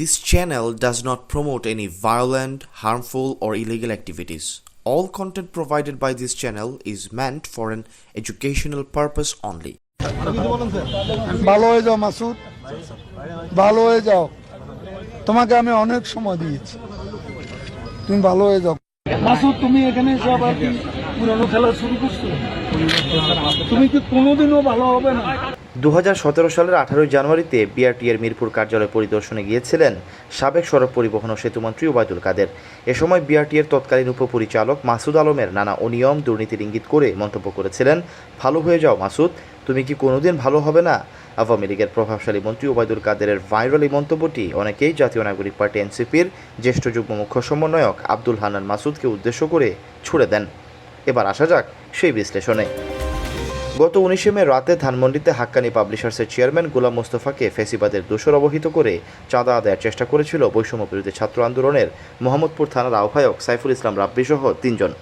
This channel does not promote any violent, harmful, or illegal activities. All content provided by this channel is meant for an educational purpose only. ভালো হয়ে যাও মাসুদ ভালো হয়ে যাও তোমাকে আমি অনেক সময় দিয়েছি তুমি ভালো হয়ে যাও মাসুদ তুমি এখানে এসে আবার পুরনো খেলা শুরু করছ তুমি কি কোনোদিনও ভালো হবে না দু হাজার সতেরো সালের আঠারোই জানুয়ারিতে বিআরটিএর মিরপুর কার্যালয় পরিদর্শনে গিয়েছিলেন সাবেক সড়ক পরিবহন ও সেতুমন্ত্রী ওবায়দুল কাদের। এ সময় বিআরটিএর তৎকালীন উপপরিচালক মাসুদ আলমের নানা অনিয়ম, দুর্নীতির ইঙ্গিত করে মন্তব্য করেছিলেন, ভালো হয়ে যাও মাসুদ, তুমি কি কোনোদিন ভালো হবে না? আওয়ামী লীগের প্রভাবশালী মন্ত্রী ওবায়দুল কাদেরের ভাইরাল এই মন্তব্যটি অনেকেই জাতীয় নাগরিক পার্টি এনসিপির জ্যেষ্ঠ যুগ্ম মুখ্য সমন্বয়ক আব্দুল হান্নান মাসুদকে উদ্দেশ্য করে ছুড়ে দেন। এবার আসা যাক সেই বিশ্লেষণে। গত উনিশে মে রাতে ধানমন্ডিতে হাক্কানি পাবলিশার্সের চেয়ারম্যান গোলাম মোস্তফাকে ফেসিবাদের দোষর অবহিত করে চাঁদা আদায়ের চেষ্টা করেছিল বৈষম্য বিরোধী ছাত্র আন্দোলনের মোহাম্মদপুর থানার আহ্বায়ক সাইফুল ইসলাম রাব্বি সহ তিনজন।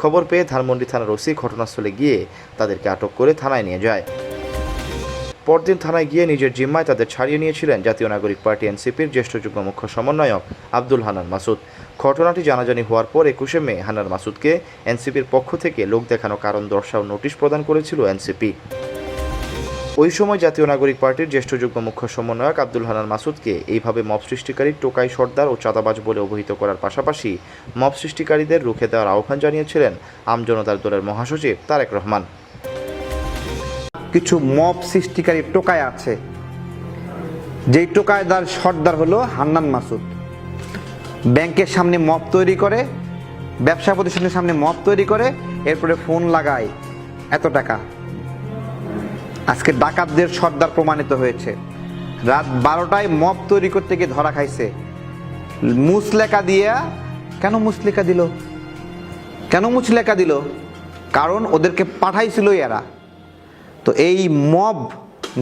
খবর পেয়ে ধানমন্ডি থানার ওসি ঘটনাস্থলে গিয়ে তাদেরকে আটক করে থানায় নিয়ে যায়। পরদিন থানায় গিয়ে নিজের জিম্মায় তাদের ছাড়িয়ে নিয়েছিলেন জাতীয় নাগরিক পার্টি এনসিপির জ্যেষ্ঠ যুগ্ম মুখ্য সমন্বয়ক আব্দুল হানান মাসুদ। ঘটনাটি জানাজানি হওয়ার পর একুশে মে হানান মাসুদকে এনসিপির পক্ষ থেকে লোক দেখানো কারণ দর্শাও নোটিশ প্রদান করেছিল এনসিপি। ওই সময় জাতীয় নাগরিক পার্টির জ্যেষ্ঠ যুগ্ম মুখ্য সমন্বয়ক আব্দুল হানান মাসুদকে এইভাবে মব সৃষ্টিকারী টোকাই সর্দার ও চাঁদাবাজ বলে অভিহিত করার পাশাপাশি মব সৃষ্টিকারীদের রুখে দেওয়ার আহ্বান জানিয়েছিলেন আমজনতার দলের মহাসচিব তারেক রহমান। কিছু মব সৃষ্টিকারী টোকায় আছে। যেই টোকায়দার সর্দার হলো হান্নান মাসুদ। ব্যাংকের সামনে মপ তৈরি করে, ব্যবসা প্রতিষ্ঠানের সামনে মপ তৈরি করে, এরপরে ফোন লাগায় এত টাকা। আজকে ডাকাতদের সর্দার প্রমাণিত হয়েছে। রাত বারোটায় মপ তৈরি করতে গিয়ে ধরা খাইছে। মুসলেকা দিয়া, কেন মুসলেকা দিল? কেন মুচলেকা দিল? কারণ ওদেরকে পাঠাইছিল এরা। তো এই মব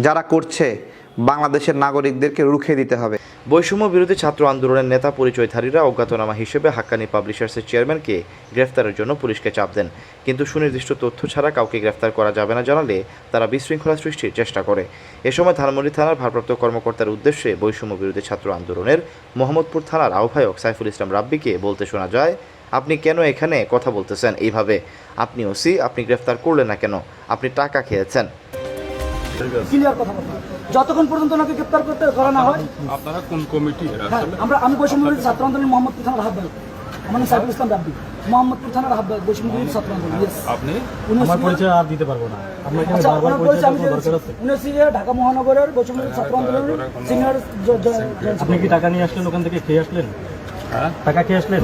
যারা করছে বাংলাদেশের নাগরিকদেরকে রুখে দিতে হবে। বৈষম্য বিরোধী ছাত্র আন্দোলনের নেতা পরিচয়ধারীরা অজ্ঞাতনামা হিসেবে হাক্কানি পাবলিশার্সের চেয়ারম্যানকে গ্রেফতারের জন্য পুলিশকে চাপ দেন। কিন্তু সুনির্দিষ্ট তথ্য ছাড়া কাউকে গ্রেফতার করা যাবে না জানালে তারা বিশৃঙ্খলা সৃষ্টির চেষ্টা করে। এ সময় ধানমন্ডি থানার ভারপ্রাপ্ত কর্মকর্তার উদ্দেশ্যে বৈষম্য বিরোধী ছাত্র আন্দোলনের মোহাম্মদপুর থানার আহ্বায়ক সাইফুল ইসলাম রাব্বিকে বলতে শোনা যায় আপনি কেন এখানে কথা বলতেছেন এইভাবে? আপনি ওসি আপনি গ্রেফতার করলেন না কেন? আপনি টাকা খেয়েছেন। ক্লিয়ার কথা। যতক্ষণ পর্যন্ত ওনাকে গ্রেপ্তার করতে করা না হয় আপনারা কোন কমিটি হ্যাঁ আমরা আমি বৈষম্য ছাত্র আন্দোলন মোহাম্মদপুর থানার আহ্বায়ক। আমার সাইফুল ইসলাম রাব্বি মোহাম্মদপুর থানার আহ্বায়ক বিরোধী ছাত্র আন্দোলন আপনি? আমার পরিচয় আর দিতে পারব না। আচ্ছা ঢাকা মহানগরের বৈষম্য ছাত্র আন্দোলনের সিনিয়র আপনি কি টাকা নিয়ে আসলেন? ওখান থেকে খেয়ে আসলেন? হ্যাঁ? টাকা খেয়ে আসলেন?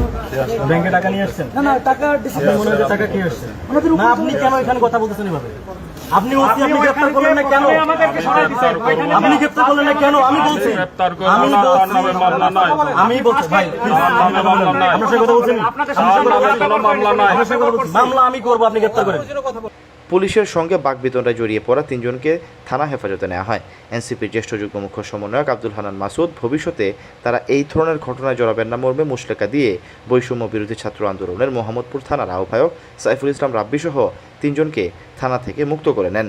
ব্যাংকে টাকা নিয়ে আসছেন? না না টাকা খেয়ে আসছেন আপনি কেন এখানে কথা বলতেছেন এভাবে? আপনি ওসি আপনি গ্রেফতার করলেন না কেন? আপনি গ্রেফতার করলেন না কেন? আমি বলছি। করব আমি বলছি-। আমি বলছি ভাই আপনার সাথে কথা বলছেন মামলা আমি করব আপনি গ্রেফতার করেন। পুলিশের সঙ্গে বাগবিতণ্ডায় জড়িয়ে পড়া তিনজনকে থানা হেফাজতে নেওয়া হয়। এনসিপির জ্যেষ্ঠ যুগ্ম মুখ্য সমন্বয়ক আব্দুল হানান মাসুদ ভবিষ্যতে তারা এই ধরনের ঘটনায় জড়াবেন না মর্মে মুশলেকা দিয়ে বৈষম্য বিরোধী ছাত্র আন্দোলনের মোহাম্মদপুর থানার আহ্বায়ক সাইফুল ইসলাম রাব্বি সহ তিনজনকে থানা থেকে মুক্ত করে নেন।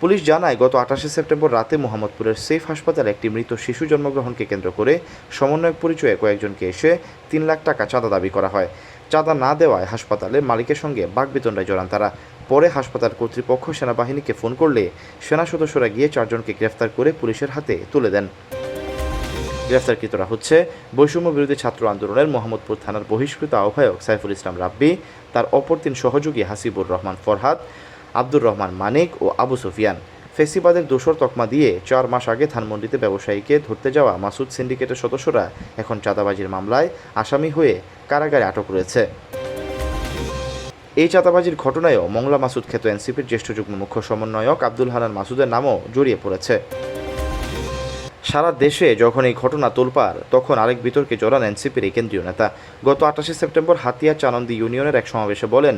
পুলিশ জানায়, গত আঠাশে সেপ্টেম্বর রাতে মোহাম্মদপুরের সেফ হাসপাতালে একটি মৃত শিশু জন্মগ্রহণকে কেন্দ্র করে সমন্বয়ক পরিচয়ে কয়েকজনকে এসে তিন লাখ টাকা চাঁদা দাবি করা হয়। চাঁদা না দেওয়ায় হাসপাতালের মালিকের সঙ্গে বাগবিতণ্ডায় জড়ান তারা। পরে হাসপাতাল কর্তৃপক্ষ সেনাবাহিনীকে ফোন করলে সেনা সদস্যরা গিয়ে চারজনকে গ্রেফতার করে পুলিশের হাতে তুলে দেন। গ্রেফতারকৃতরা হচ্ছে বৈষম্য বিরোধী ছাত্র আন্দোলনের মোহাম্মদপুর থানার বহিষ্কৃত আহ্বায়ক সাইফুল ইসলাম রাব্বি, তার অপর তিন সহযোগী হাসিবুর রহমান ফরহাদ, আব্দুর রহমান মানিক ও আবু সুফিয়ান। ফেসিবাদের দোসর তকমা দিয়ে চার মাস আগে ধানমন্ডিতে ব্যবসায়ীকে ধরতে যাওয়া মাসুদ সিন্ডিকেটের সদস্যরা এখন চাঁদাবাজির মামলায় আসামি হয়ে কারাগারে আটক রয়েছে। এই চাঁদাবাজির ঘটনায়ও মংলা মাসুদ খ্যাত এনসিপির জ্যেষ্ঠ যুগ্ম মুখ্য সমন্বয়ক আব্দুল হানান মাসুদের নামও জড়িয়ে পড়েছে। সারা দেশে যখন এই ঘটনা তোলপাড়, তখন আরেক বিতর্কে জড়ান এনসিপির এই কেন্দ্রীয় নেতা। গত আঠাশে সেপ্টেম্বর হাতিয়া চানন্দি ইউনিয়নের এক সমাবেশে বলেন,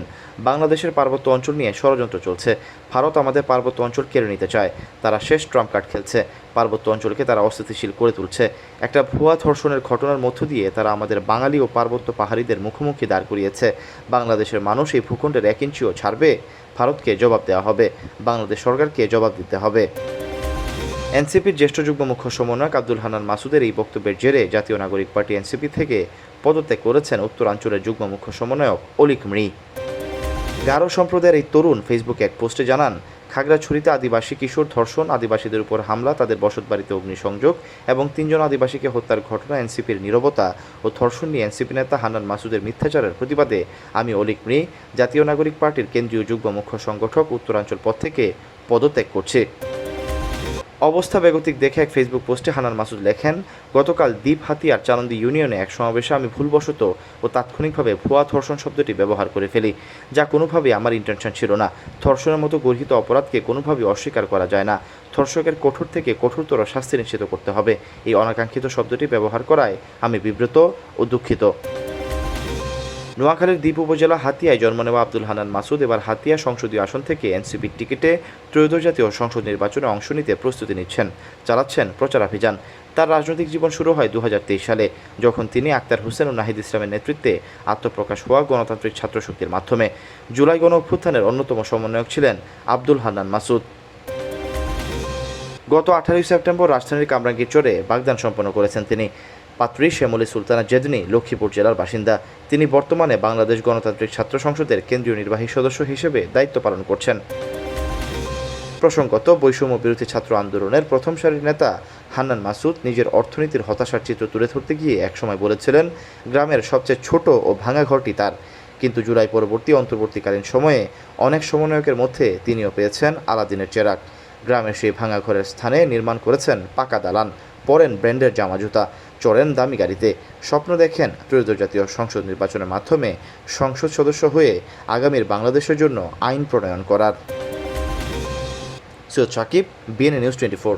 বাংলাদেশের পার্বত্য অঞ্চল নিয়ে ষড়যন্ত্র চলছে। ভারত আমাদের পার্বত্য অঞ্চল কেড়ে নিতে চায়। তারা শেষ ট্রাম্প কার্ড খেলছে। পার্বত্য অঞ্চলকে তারা অস্থিতিশীল করে তুলছে। একটা ভুয়া ধর্ষণের ঘটনার মধ্য দিয়ে তারা আমাদের বাঙালি ও পার্বত্য পাহাড়িদের মুখোমুখি দাঁড় করিয়েছে। বাংলাদেশের মানুষ এই ভূখণ্ডের এক ইঞ্চিও ছাড়বে? ভারতকে জবাব দেওয়া হবে। বাংলাদেশ সরকারকে জবাব দিতে হবে। এনসিপির জ্যেষ্ঠ যুগ্ম মুখ্য সমন্বয়ক আব্দুল হান্নান মাসুদের এই বক্তব্যের জেরে জাতীয় নাগরিক পার্টি এনসিপি থেকে পদত্যাগ করেছেন উত্তরাঞ্চলের যুগ্ম মুখ্য সমন্বয়ক অলিক মৃ। গারো সম্প্রদায়ের এই তরুণ ফেসবুকে এক পোস্টে জানান, খাগড়াছড়িতে আদিবাসী কিশোর ধর্ষণ, আদিবাসীদের উপর হামলা, তাদের বসতবাড়িতে অগ্নিসংযোগ এবং তিনজন আদিবাসীকে হত্যার ঘটনা এনসিপির নীরবতা ও ধর্ষণ নিয়ে এনসিপি নেতা হান্নান মাসুদের মিথ্যাচারের প্রতিবাদে আমি অলিক মৃ, জাতীয় নাগরিক পার্টির কেন্দ্রীয় যুগ্ম মুখ্য সংগঠক উত্তরাঞ্চল পদ থেকে পদত্যাগ করছে। অবস্থা বেগতিক দেখে এক ফেসবুক পোস্টে হানান মাসুদ লেখেন, গতকাল দ্বীপ হাতিয়ার চানন্দি ইউনিয়নে এক সমাবেশে আমি ভুলবশত ও তাৎক্ষণিকভাবে ভুয়া ধর্ষণ শব্দটি ব্যবহার করে ফেলি, যা কোনোভাবেই আমার ইন্টেনশন ছিল না। ধর্ষণের মতো গর্হিত অপরাধকে কোনোভাবেই অস্বীকার করা যায় না। ধর্ষকের কঠোর থেকে কঠোরতর শাস্তি নিশ্চিত করতে হবে। এই অনাকাঙ্ক্ষিত শব্দটি ব্যবহার করায় আমি বিব্রত ও দুঃখিত। নোয়াখালীর দ্বীপ উপজেলা হাতিয়ায় জন্ম নেওয়া আব্দুল হানান মাসুদ এবার হাতিয়া সংসদীয় আসন থেকে এনসিপির টিকিটে ত্রয়োদশ জাতীয় সংসদ নির্বাচনে অংশ নিতে প্রস্তুতি নিচ্ছেন, চালাচ্ছেন প্রচারাভিযান তার রাজনৈতিক জীবন শুরু হয় দু হাজার তেইশ সালে, যখন তিনি আক্তার হোসেন ও নাহিদ ইসলামের নেতৃত্বে আত্মপ্রকাশ হওয়া গণতান্ত্রিক ছাত্র শক্তির মাধ্যমে জুলাই গণ অভ্যুত্থানের অন্যতম সমন্বয়ক ছিলেন আব্দুল হান্নান মাসুদ। গত আঠারোই সেপ্টেম্বর রাজধানীর কামরাঙ্গীর চরে বাগদান সম্পন্ন করেছেন তিনি। পাত্রী শ্যামলী সুলতানা জেদনি, লক্ষ্মীপুর জেলার বাসিন্দা। তিনি বর্তমানে বাংলাদেশ গণতান্ত্রিক ছাত্র সংসদের কেন্দ্রীয় নির্বাহী সদস্য হিসেবে দায়িত্ব পালন করছেন। প্রসঙ্গত, বৈষম্য বিরোধী ছাত্র আন্দোলনের প্রথম সারির নেতা হান্নান মাসুদ নিজের অর্থনীতির হতাশার চিত্র তুলে ধরতে গিয়ে একসময় বলেছিলেন, গ্রামের সবচেয়ে ছোট ও ভাঙা ঘরটি তার। কিন্তু জুলাই পরবর্তী অন্তর্বর্তীকালীন সময়ে অনেক সমন্বয়কের মধ্যে তিনিও পেয়েছেন আলাদিনের চেরাক গ্রামের সেই ভাঙা ঘরের স্থানে নির্মাণ করেছেন পাকা দালান। পরেন ব্র্যান্ডের জামা জুতা। চড়েন দামি গাড়িতে। স্বপ্ন দেখেন ত্রয়োদশ জাতীয় সংসদ নির্বাচনের মাধ্যমে সংসদ সদস্য হয়ে আগামীর বাংলাদেশের জন্য আইন প্রণয়ন করার। Syed Sakib BNA news twenty four